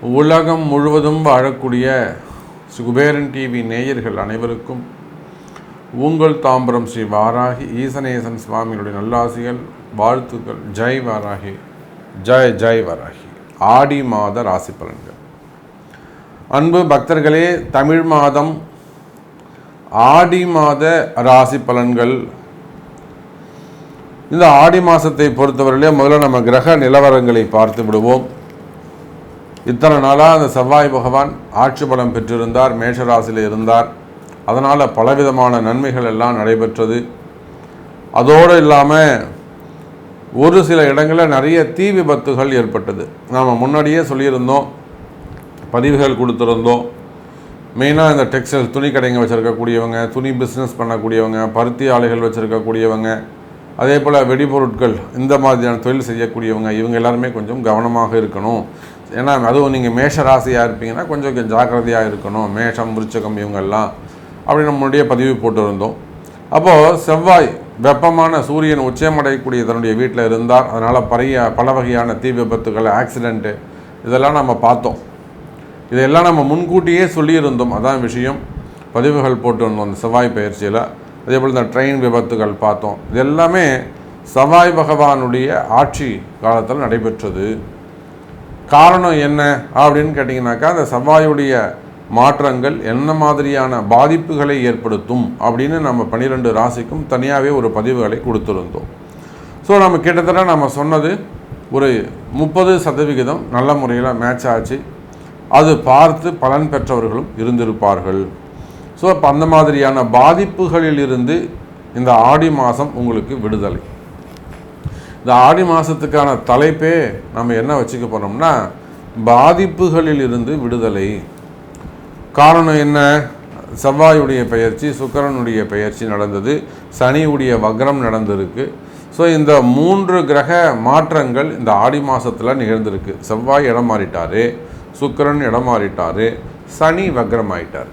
உலகம் முழுவதும் வாழக்கூடிய குபேரன் டிவி நேயர்கள் அனைவருக்கும் உங்கள் தாம்பரம் ஸ்ரீ வாராகி ஈசனேசன் சுவாமிகளுடைய நல்லாசிகள் வாழ்த்துக்கள். ஜெய் வாராகி. ஜெய் ஜெய் வாராகி. ஆடி மாத ராசி பலன்கள். அன்பு பக்தர்களே தமிழ் மாதம் ஆடி மாத ராசி பலன்கள் இந்த ஆடி மாதத்தை பொறுத்தவரையிலே முதல்ல நம்ம கிரக நிலவரங்களை பார்த்து விடுவோம். இத்தனை நாளாக அந்த செவ்வாய் பகவான் ஆட்சி பலம் பெற்றிருந்தார் மேஷராசியில் இருந்தார். அதனால் பலவிதமான நன்மைகள் எல்லாம் நடைபெற்றது. அதோடு இல்லாமல் ஒரு சில இடங்களில் நிறைய தீ விபத்துகள் ஏற்பட்டது. நாம் முன்னாடியே சொல்லியிருந்தோம் பதிவுகள் கொடுத்துருந்தோம். மெயினாக இந்த டெக்ஸ்டைல் துணி கடைங்க வச்சுருக்கக்கூடியவங்க துணி பிஸ்னஸ் பண்ணக்கூடியவங்க பருத்தி ஆலைகள் வச்சுருக்கக்கூடியவங்க அதே போல் வெடிபொருட்கள் இந்த மாதிரியான தொழில் செய்யக்கூடியவங்க இவங்க எல்லாருமே கொஞ்சம் கவனமாக இருக்கணும். ஏன்னா அதுவும் நீங்கள் மேஷ ராசியாக இருப்பீங்கன்னா கொஞ்சம் ஜாக்கிரதையாக இருக்கணும். மேஷம் விருச்சகம் இவங்கெல்லாம் அப்படி நம்மளுடைய பதிவு போட்டிருந்தோம். அப்போது செவ்வாய் வெப்பமான சூரியன் உச்சமடையக்கூடிய தன்னுடைய வீட்டில் இருந்தார். அதனால் பழைய பல வகையான தீ விபத்துகள் ஆக்சிடெண்ட்டு இதெல்லாம் நம்ம பார்த்தோம். இதெல்லாம் நம்ம முன்கூட்டியே சொல்லியிருந்தோம். அதான் விஷயம். பதிவுகள் போட்டு வந்தோம் அந்த செவ்வாய் பயிற்சியில். அதே போல் இந்த ட்ரெயின் விபத்துகள் பார்த்தோம். இது எல்லாமே சவாய் பகவானுடைய ஆட்சி காலத்தில் நடைபெற்றது. காரணம் என்ன அப்படின்னு கேட்டிங்கனாக்கா அந்த செவ்வாயுடைய மாற்றங்கள் என்ன மாதிரியான பாதிப்புகளை ஏற்படுத்தும் அப்படின்னு நம்ம பன்னிரெண்டு ராசிக்கும் தனியாகவே ஒரு பதிவுகளை கொடுத்துருந்தோம். ஸோ நம்ம கிட்டத்தட்ட நம்ம சொன்னது ஒரு முப்பது சதவிகிதம் நல்ல முறையில் மேட்ச் ஆச்சு. அது பார்த்து பலன் பெற்றவர்களும் இருந்திருப்பார்கள். ஸோ அப்போ அந்த மாதிரியான பாதிப்புகளில் இருந்து இந்த ஆடி மாதம் உங்களுக்கு விடுதலை. இந்த ஆடி மாதத்துக்கான தலைப்பே நம்ம என்ன வச்சுக்க போகிறோம்னா பாதிப்புகளில் இருந்து விடுதலை. காரணம் என்ன? செவ்வாயுடைய பெயர்ச்சி சுக்கரனுடைய பெயர்ச்சி நடந்தது. சனியுடைய வக்ரம் நடந்திருக்கு. ஸோ இந்த மூன்று கிரக மாற்றங்கள் இந்த ஆடி மாதத்தில் நிகழ்ந்திருக்கு. செவ்வாய் இடம் மாறிட்டார் சுக்கரன் இடம் மாறிட்டார் சனி வக்ரம் ஆயிட்டார்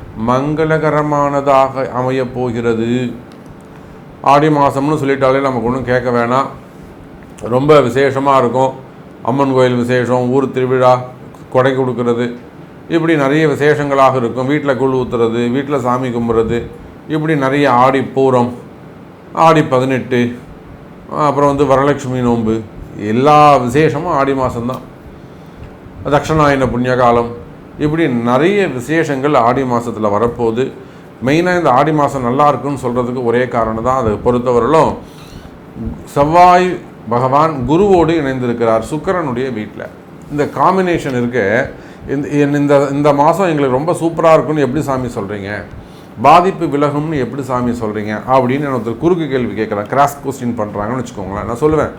மங்களகரமானதாக அமையப் போகிறது ஆடி மாதம்னு சொல்லிட்டாலே நமக்கு ஒன்றும் கேட்க வேணாம். ரொம்ப விசேஷமாக இருக்கும். அம்மன் கோயில் விசேஷம் ஊர் திருவிழா கொடை கொடுக்கறது. இப்படி நிறைய விசேஷங்களாக இருக்கும். வீட்டில் குழு ஊற்றுறது வீட்டில் சாமி கும்பிட்றது. இப்படி நிறைய ஆடி பூரம் ஆடி பதினெட்டு அப்புறம் வந்து வரலட்சுமி நோன்பு. எல்லா விசேஷமும் ஆடி மாதம்தான் தட்சணாயன புண்ணிய காலம் இப்படி நிறைய விசேஷங்கள் ஆடி மாதத்தில் வரப்போகுது. மெயினாக இந்த ஆடி மாதம் நல்லா இருக்குன்னு சொல்கிறதுக்கு ஒரே காரணம் தான் அதை பொறுத்தவரையிலும் செவ்வாய் பகவான் குருவோடு இணைந்திருக்கிறார் சுக்கரனுடைய வீட்டில் இந்த காம்பினேஷன் இருக்கு. இந்த இந்த இந்த மாதம் எங்களுக்கு ரொம்ப சூப்பராக இருக்குன்னு எப்படி சாமி சொல்கிறீங்க பாதிப்பு விலகும்னு எப்படி சாமி சொல்கிறீங்க அப்படின்னு ஒருத்தர் குறுக்கு கேள்வி கேட்குறேன். கிராஸ் கொஸ்டின் பண்ணுறாங்கன்னு வச்சுக்கோங்களேன். நான் சொல்லுவேன்.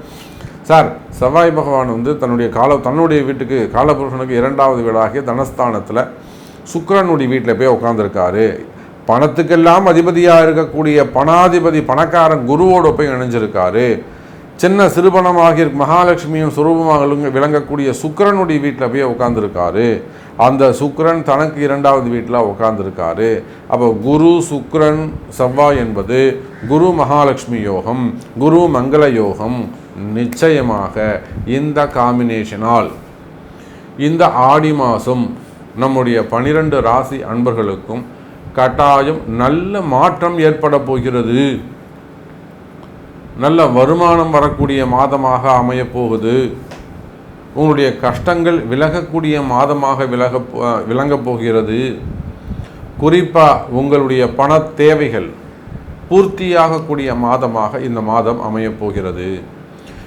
சார் செவ்வாய் பகவான் வந்து தன்னுடைய கால தன்னுடைய வீட்டுக்கு காலபுருஷனுக்கு இரண்டாவது வீடாகிய தனஸ்தானத்தில் சுக்கரனுடைய வீட்டில் போய் உட்காந்துருக்காரு பணத்துக்கெல்லாம் அதிபதியாக இருக்கக்கூடிய பணாதிபதி பணக்காரன் குருவோடு போய் இணைஞ்சிருக்காரு. சின்ன சிறுபணமாக மகாலட்சுமியும் சுரூபமாக விளங்கக்கூடிய சுக்கரனுடைய வீட்டில் போய் உட்காந்துருக்காரு அந்த சுக்கரன் தனக்கு இரண்டாவது வீட்டில் உட்காந்துருக்காரு அப்போ குரு சுக்கரன் செவ்வாய் என்பது குரு மகாலட்சுமி யோகம் குரு மங்கள யோகம் நிச்சயமாக இந்த காம்பினேஷனால் இந்த ஆடி மாதம் நம்முடைய பனிரெண்டு ராசி அன்பர்களுக்கும் கட்டாயம் நல்ல மாற்றம் ஏற்பட போகிறது. நல்ல வருமானம் வரக்கூடிய மாதமாக அமையப்போகுது உங்களுடைய கஷ்டங்கள் விலகக்கூடிய மாதமாக விலக விளங்கப் போகிறது. குறிப்பாக உங்களுடைய பண தேவைகள் பூர்த்தியாகக்கூடிய மாதமாக இந்த மாதம் அமையப் போகிறது.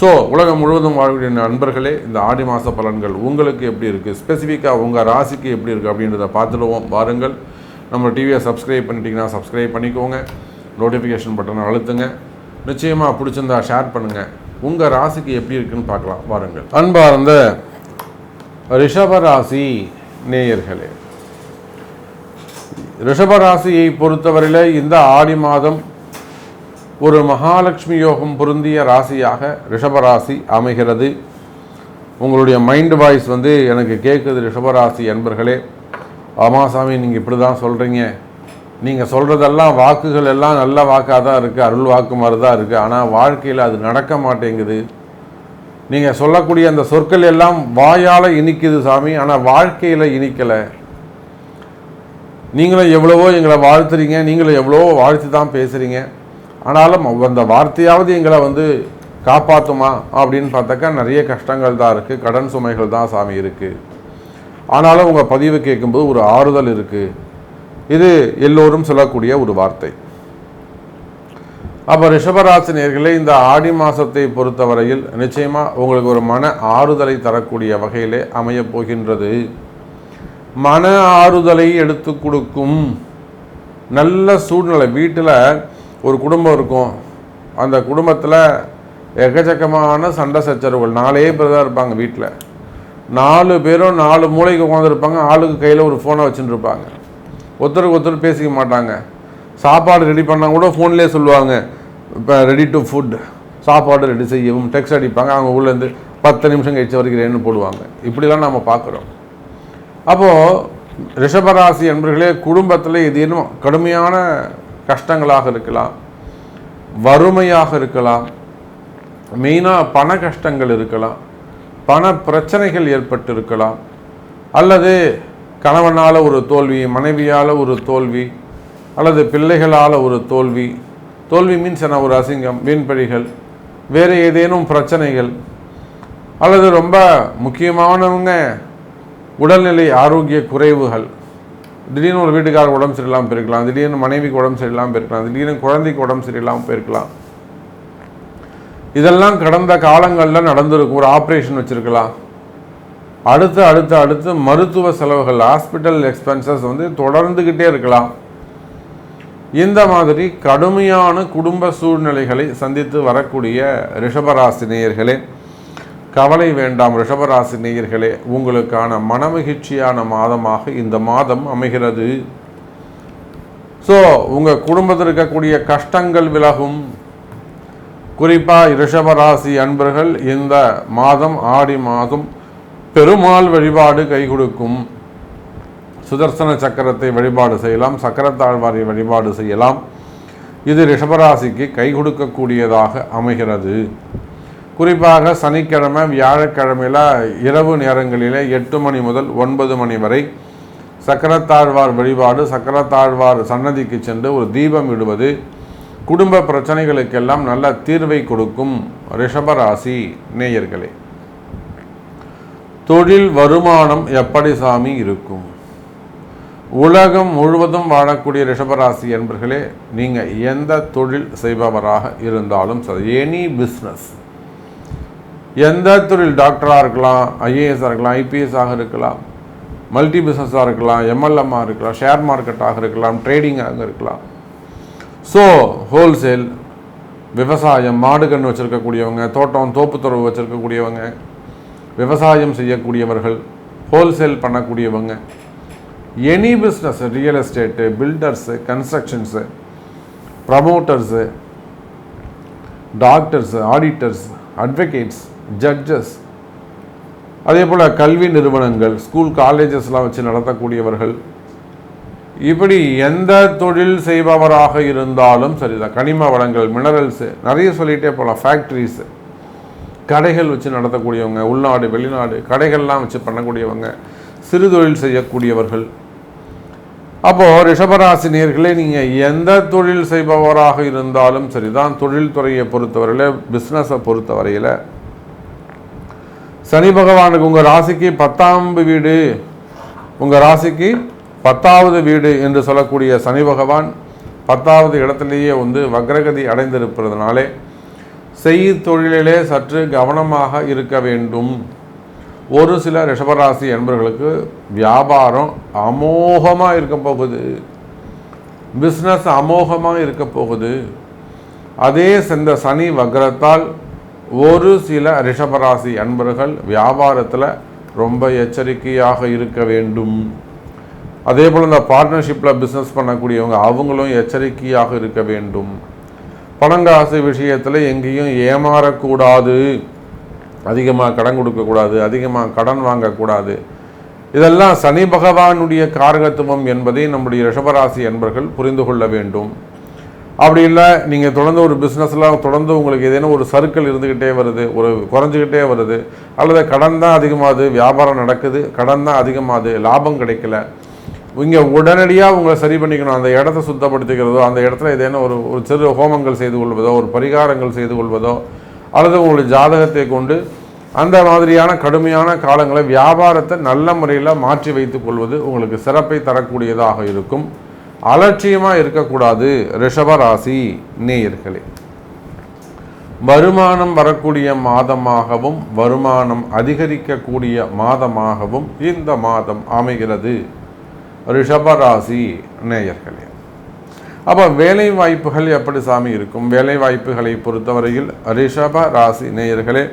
ஸோ உலகம் முழுவதும் வாழக்கூடிய நண்பர்களே இந்த ஆடி மாத பலன்கள் உங்களுக்கு எப்படி இருக்குது ஸ்பெசிஃபிக்காக உங்கள் ராசிக்கு எப்படி இருக்குது அப்படின்றத பார்த்துடுவோம். வாருங்கள். நம்ம டிவியை சப்ஸ்கிரைப் பண்ணிட்டீங்கன்னா சப்ஸ்கிரைப் பண்ணிக்கோங்க. நோட்டிஃபிகேஷன் பட்டனை அழுத்துங்க. நிச்சயமாக பிடிச்சிருந்தா ஷேர் பண்ணுங்கள் உங்கள் ராசிக்கு எப்படி இருக்குன்னு பார்க்கலாம். பாருங்கள் அன்பார்ந்த ரிஷபராசி நேயர்களே ரிஷபராசியை பொறுத்தவரையில் இந்த ஆடி மாதம் ஒரு மகாலட்சுமி யோகம் பொருந்திய ராசியாக ரிஷபராசி அமைகிறது. உங்களுடைய மைண்ட் வாய்ஸ் வந்து எனக்கு கேட்குது ரிஷபராசி அன்பர்களே. ஆமாசாமி நீங்கள் இப்படி தான் சொல்கிறீங்க நீங்கள் சொல்கிறதெல்லாம் வாக்குகள் எல்லாம் நல்ல வாக்காக தான் இருக்குது அருள் வாக்கு மாதிரி தான் இருக்குது ஆனால் வாழ்க்கையில் அது நடக்க மாட்டேங்குது. நீங்கள் சொல்லக்கூடிய அந்த சொற்கள் எல்லாம் வாயால் இனிக்குது சாமி ஆனால் வாழ்க்கையில் இனிக்கலை. நீங்களும் எவ்வளவோ எங்களை வாழ்த்துறீங்க நீங்களும் எவ்வளவோ வாழ்த்து தான் பேசுகிறீங்க ஆனாலும் அந்த வார்த்தையாவது எங்களை வந்து காப்பாற்றுமா அப்படின்னு பார்த்தாக்கா நிறைய கஷ்டங்கள் தான் இருக்குது கடன் சுமைகள் தான் சாமி இருக்குது ஆனாலும் உங்கள் பதிவு கேட்கும்போது ஒரு ஆறுதல் இருக்குது இது எல்லோரும் சொல்லக்கூடிய ஒரு வார்த்தை. அப்போ ரிஷபராசி நேர்களே இந்த ஆடி மாதத்தை பொறுத்தவரையில் நிச்சயமாக உங்களுக்கு ஒரு மன ஆறுதலை தரக்கூடிய வகையிலே அமையப் போகின்றது. மன ஆறுதலை எடுத்து கொடுக்கும் நல்ல சூழ்நிலை. வீட்டில் ஒரு குடும்பம் இருக்கும். அந்த குடும்பத்தில் எக்கச்சக்கமான சண்டை சச்சரவுகள். நாலே பேர் தான் இருப்பாங்க வீட்டில் நாலு பேரும் நாலு மூளைக்கு உட்காந்துருப்பாங்க ஆளுக்கு கையில் ஒரு ஃபோனை வச்சுட்டு இருப்பாங்க. ஒருத்தருக்கு ஒருத்தர் பேசிக்க மாட்டாங்க. சாப்பாடு ரெடி பண்ணால் கூட ஃபோன்லேயே சொல்லுவாங்க. இப்போ ரெடி டு ஃபுட் சாப்பாடு ரெடி செய்யவும் டெக்ஸ்ட் அடிப்பாங்க. அவங்க ஊர்லேருந்து பத்து நிமிஷம் கழிச்சு வரைக்கிறேன்னு போடுவாங்க. இப்படிலாம் நம்ம பார்க்குறோம். அப்போது ரிஷபராசி என்பர்களே குடும்பத்தில் இது இன்னும் கடுமையான கஷ்டங்களாக இருக்கலாம் வறுமையாக இருக்கலாம் மெயினாக பண கஷ்டங்கள் இருக்கலாம் பண பிரச்சனைகள் ஏற்பட்டு இருக்கலாம் அல்லது கணவனால் ஒரு தோல்வி மனைவியால் ஒரு தோல்வி அல்லது பிள்ளைகளால் ஒரு தோல்வி. தோல்வி மீன்ஸ் என்ன? ஒரு அசிங்கம் வீண்பழிகள் வேறு ஏதேனும் பிரச்சனைகள் அல்லது ரொம்ப முக்கியமானவங்க உடல்நிலை ஆரோக்கிய குறைவுகள். திடீர்னு ஒரு வீட்டுக்காரர் உடம்பு சரியில்லாமல் போயிருக்கலாம் திடீர்னு மனைவிக்கு உடம்பு சரியில்லாமல் போயிருக்கலாம் திடீர்னு குழந்தைக்கு உடம்பு சரியில்லாமல் போயிருக்கலாம். இதெல்லாம் கடந்த காலங்களில் நடந்திருக்கும் ஒரு ஆப்ரேஷன் வச்சுருக்கலாம். அடுத்து அடுத்து அடுத்து மருத்துவ செலவுகள் ஹாஸ்பிட்டல் எக்ஸ்பென்சஸ் வந்து தொடர்ந்துக்கிட்டே இருக்கலாம். இந்த மாதிரி கடுமையான குடும்ப சூழ்நிலைகளை சந்தித்து வரக்கூடிய ரிஷபராசினியர்களே நேயர்களே கவலை வேண்டாம் ரிஷபராசி நேயர்களே உங்களுக்கான மனமகிழ்ச்சியான மாதமாக இந்த மாதம் அமைகிறது. ஸோ உங்கள் குடும்பத்தில் இருக்கக்கூடிய கஷ்டங்கள் விலகும். குறிப்பாக ரிஷபராசி அன்பர்கள் இந்த மாதம் ஆடி மாதம் பெருமாள் வழிபாடு கை கொடுக்கும். சுதர்சன சக்கரத்தை வழிபாடு செய்யலாம் சக்கரத்தாழ்வாரை வழிபாடு செய்யலாம். இது ரிஷபராசிக்கு கை கொடுக்கக்கூடியதாக அமைகிறது. குறிப்பாக சனிக்கிழமை வியாழக்கிழமையில் இரவு நேரங்களில் எட்டு மணி முதல் ஒன்பது மணி வரை சக்கரத்தாழ்வார் வழிபாடு சக்கரத்தாழ்வார் சன்னதிக்கு சென்று ஒரு தீபம் இடுவது குடும்ப பிரச்சனைகளுக்கெல்லாம் நல்ல தீர்வை கொடுக்கும் ரிஷபராசி நேயர்களே. தொழில் வருமானம் எப்படி சாமி இருக்கும்? உலகம் முழுவதும் வாழக்கூடிய ரிஷபராசி என்பர்களே நீங்கள் எந்த தொழில் செய்பவராக இருந்தாலும் சரி எனி பிஸ்னஸ் எந்த தொழில் டாக்டராக இருக்கலாம் ஐஏஎஸ்ஸாக இருக்கலாம் ஐபிஎஸ்ஸாக இருக்கலாம் மல்டி பிஸ்னஸாக இருக்கலாம் எம்எல்எம்மாக இருக்கலாம் ஷேர் மார்க்கெட்டாக இருக்கலாம் ட்ரேடிங்காக இருக்கலாம். ஸோ ஹோல்சேல் விவசாயம் மாடு கன்று வச்சுருக்கக்கூடியவங்க தோட்டம் தோப்புத்துறவு வச்சுருக்கக்கூடியவங்க விவசாயம் செய்யக்கூடியவர்கள் ஹோல்சேல் பண்ணக்கூடியவங்க any business real estate builders constructions promoters doctors auditors advocates judges அதே போல் கல்வி நிறுவனங்கள் ஸ்கூல் காலேஜஸ்லாம் வச்சு நடத்தக்கூடியவர்கள் இப்படி எந்த தொழில் செய்பவராக இருந்தாலும் சரிதான். கனிம வளங்கள் மினரல்ஸு நிறைய சொல்லிகிட்டே போகலாம் ஃபேக்ட்ரிஸ் கடைகள் வச்சு நடத்தக்கூடியவங்க உள்நாடு வெளிநாடு கடைகள்லாம் வச்சு பண்ணக்கூடியவங்க சிறு தொழில் செய்யக்கூடியவர்கள். அப்போது ரிஷபராசினியர்களே நீங்கள் எந்த தொழில் செய்பவராக இருந்தாலும் சரிதான். தொழில்துறையை பொறுத்தவரையில் பிஸ்னஸை பொறுத்தவரையில் சனி பகவானுக்கு உங்கள் ராசிக்கு பத்தாம் வீடு. உங்கள் ராசிக்கு பத்தாவது வீடு என்று சொல்லக்கூடிய சனி பகவான் பத்தாவது இடத்திலேயே வந்து வக்ரகதி அடைந்திருப்பதனாலே செய் தொழிலிலே சற்று கவனமாக இருக்க வேண்டும். ஒரு சில ரிஷபராசி என்பவர்களுக்கு வியாபாரம் அமோகமாக இருக்க போகுது. பிஸ்னஸ் அமோகமாக இருக்க போகுது. அதே சென்ற சனி வக்ரத்தால் ஒரு சில ரிஷபராசி அன்பர்கள் வியாபாரத்தில் ரொம்ப எச்சரிக்கையாக இருக்க வேண்டும். அதே போல் இந்த பார்ட்னர்ஷிப்பில் பிஸ்னஸ் பண்ணக்கூடியவங்க அவங்களும் எச்சரிக்கையாக இருக்க வேண்டும். பணங்காசு விஷயத்தில் எங்கேயும் ஏமாறக்கூடாது. அதிகமாக கடன் கொடுக்கக்கூடாது அதிகமாக கடன் வாங்கக்கூடாது. இதெல்லாம் சனி பகவானுடைய காரகத்துவம் என்பதை நம்முடைய ரிஷபராசி என்பர்கள் புரிந்து கொள்ள வேண்டும். அப்படி இல்லை நீங்கள் தொடர்ந்து ஒரு பிஸ்னஸில் தொடர்ந்து உங்களுக்கு ஏதேனும் ஒரு சர்க்கிள் இருந்துக்கிட்டே வருது ஒரு குறைஞ்சிக்கிட்டே வருது அல்லது கடன் தான் அதிகமாகுது வியாபாரம் நடக்குது கடன் தான் அதிகமாகுது லாபம் கிடைக்கல இங்கே உடனடியாக உங்களை சரி பண்ணிக்கணும் அந்த இடத்த சுத்தப்படுத்திக்கிறதோ அந்த இடத்துல ஏதேனும் ஒரு ஒரு சிறு ஹோமங்கள் செய்து கொள்வதோ ஒரு பரிகாரங்கள் செய்து கொள்வதோ அல்லது உங்களுடைய ஜாதகத்தை கொண்டு அந்த மாதிரியான கடுமையான காலங்களை வியாபாரத்தை நல்ல முறையில் மாற்றி வைத்துக் கொள்வது உங்களுக்கு சிறப்பை தரக்கூடியதாக இருக்கும். அலட்சியமாக இருக்கக்கூடாது ரிஷபராசி நேயர்களே. வருமானம் வரக்கூடிய மாதமாகவும் வருமானம் அதிகரிக்கக்கூடிய மாதமாகவும் இந்த மாதம் அமைகிறது ரிஷபராசி நேயர்களே. அப்போ வேலை வாய்ப்புகள் எப்படி சாமி இருக்கும்? வேலை வாய்ப்புகளை பொறுத்தவரையில் ரிஷப ராசி நேயர்களே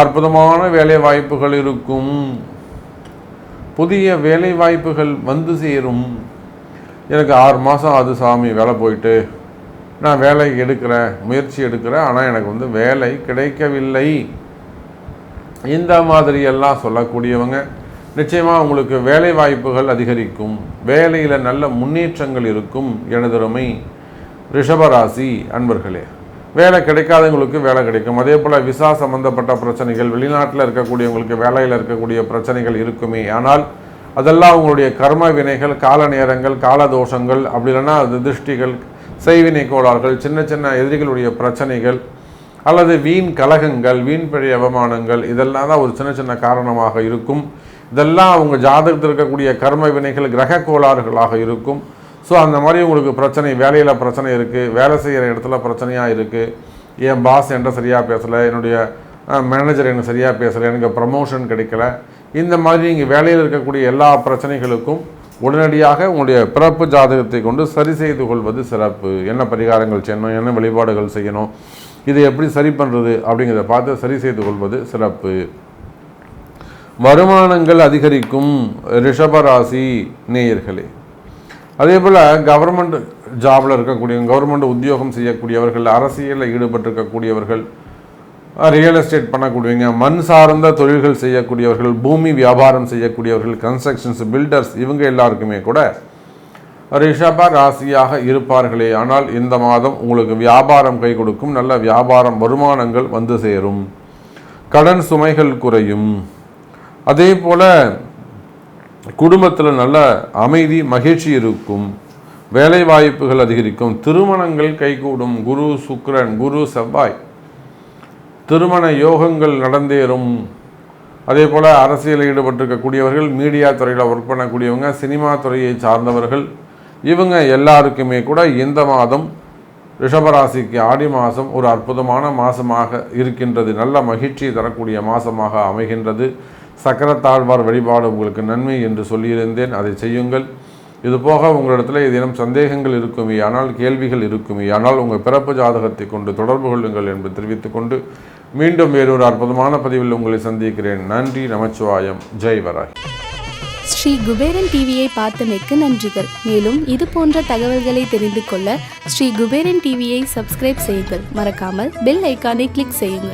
அற்புதமான வேலை வாய்ப்புகள் இருக்கும். புதிய வேலை வாய்ப்புகள் வந்து சேரும். எனக்கு ஆறு மாதம் அது சாமி வேலை போயிட்டு. நான் வேலை எடுக்கிறேன் முயற்சி எடுக்கிறேன் ஆனால் எனக்கு வந்து வேலை கிடைக்கவில்லை. இந்த மாதிரியெல்லாம் சொல்லக்கூடியவங்க நிச்சயமாக உங்களுக்கு வேலை வாய்ப்புகள் அதிகரிக்கும். வேலையில் நல்ல முன்னேற்றங்கள் இருக்கும். எனதுருமை ரிஷபராசி அன்பர்களே வேலை கிடைக்காதவங்களுக்கு வேலை கிடைக்கும். அதே போல் விசா சம்பந்தப்பட்ட பிரச்சனைகள் வெளிநாட்டில் இருக்கக்கூடியவங்களுக்கு வேலையில் இருக்கக்கூடிய பிரச்சனைகள் இருக்குமே. ஆனால் அதெல்லாம் அவங்களுடைய கர்ம வினைகள் கால நேரங்கள் கால தோஷங்கள் அப்படி இல்லைன்னா அது திருஷ்டிகள் செய்வினை கோளாறுகள் சின்ன சின்ன எதிரிகளுடைய பிரச்சனைகள் அல்லது வீண் கலகங்கள் வீண் பழி அவமானங்கள் இதெல்லாம் தான் ஒரு சின்ன சின்ன காரணமாக இருக்கும். இதெல்லாம் அவங்க ஜாதகத்தில் இருக்கக்கூடிய கர்ம வினைகள் கிரக கோளாறுகளாக இருக்கும். ஸோ அந்த மாதிரி உங்களுக்கு பிரச்சனை வேலையில் பிரச்சனை இருக்குது வேலை செய்கிற இடத்துல பிரச்சனையாக இருக்குது என் பாஸ் என்கிட்ட சரியாக பேசலை என்னுடைய மேனேஜர் எனக்கு சரியாக பேசலை எனக்கு ப்ரமோஷன் கிடைக்கல இந்த மாதிரி இங்கே வேலையில் இருக்கக்கூடிய எல்லா பிரச்சனைகளுக்கும் உடனடியாக உங்களுடைய பிறப்பு ஜாதகத்தை கொண்டு சரி செய்து கொள்வது சிறப்பு. என்ன பரிகாரங்கள் செய்யணும்? என்ன வழிபாடுகள் செய்யணும்? இதை எப்படி சரி பண்ணுறது அப்படிங்கிறத பார்த்து சரி செய்து கொள்வது சிறப்பு. வருமானங்கள் அதிகரிக்கும் ரிஷபராசி நேயர்களே. அதே போல் கவர்மெண்ட் ஜாபில் இருக்கக்கூடிய கவர்மெண்ட் உத்தியோகம் செய்யக்கூடியவர்கள் அரசியலில் ஈடுபட்டிருக்கக்கூடியவர்கள் ரியல் எஸ்டேட் பண்ணக்கூடியவங்க மண் சார்ந்த தொழில்கள் செய்யக்கூடியவர்கள் பூமி வியாபாரம் செய்யக்கூடியவர்கள் கன்ஸ்ட்ரக்ஷன்ஸ் பில்டர்ஸ் இவங்க எல்லாருக்குமே கூட ரிஷப ராசியாக இருப்பார்களே. ஆனால் இந்த மாதம் உங்களுக்கு வியாபாரம் கை கொடுக்கும். நல்ல வியாபாரம் வருமானங்கள் வந்து சேரும். கடன் சுமைகள் குறையும். அதே போல் குடும்பத்தில் நல்ல அமைதி மகிழ்ச்சி இருக்கும். வேலை வாய்ப்புகள் அதிகரிக்கும். திருமணங்கள் கைகூடும். குரு சுக்ரன் குரு செவ்வாய். திருமண யோகங்கள் நடந்தேறும். அதே போல் அரசியலில் ஈடுபட்டிருக்கக்கூடியவர்கள் மீடியா துறையில் ஒர்க் பண்ணக்கூடியவங்க சினிமா துறையை சார்ந்தவர்கள் இவங்க எல்லாருக்குமே கூட இந்த மாதம் ரிஷபராசிக்கு ஆடி மாதம் ஒரு அற்புதமான மாதமாக இருக்கின்றது. நல்ல மகிழ்ச்சி தரக்கூடிய மாதமாக அமைகின்றது. சக்கரத்தாழ்வார் வழிபாடு உங்களுக்கு நன்மை என்று சொல்லியிருந்தேன். அதை செய்யுங்கள். இது போக உங்களிடத்தில் ஏதேனும் சந்தேகங்கள் இருக்குமே ஆனால் கேள்விகள் இருக்குமே ஆனால் உங்கள் பிறப்பு ஜாதகத்தை கொண்டு தொடர்பு கொள்ளுங்கள் என்று தெரிவித்துக்கொண்டு மீண்டும் வேறொரு அற்புதமான பதிவில் உங்களை சந்திக்கிறேன். நன்றி நமச்சிவாயம். ஜெய் வராய் ஸ்ரீ குபேரன் டிவியை பார்த்தமைக்கு நன்றிகள். மேலும் இது போன்ற தகவல்களை தெரிந்து கொள்ள ஸ்ரீ குபேரன் டிவியை சப்ஸ்கிரைப் செய்யுங்கள். மறக்காமல் பெல் ஐக்கானை கிளிக் செய்யுங்கள்.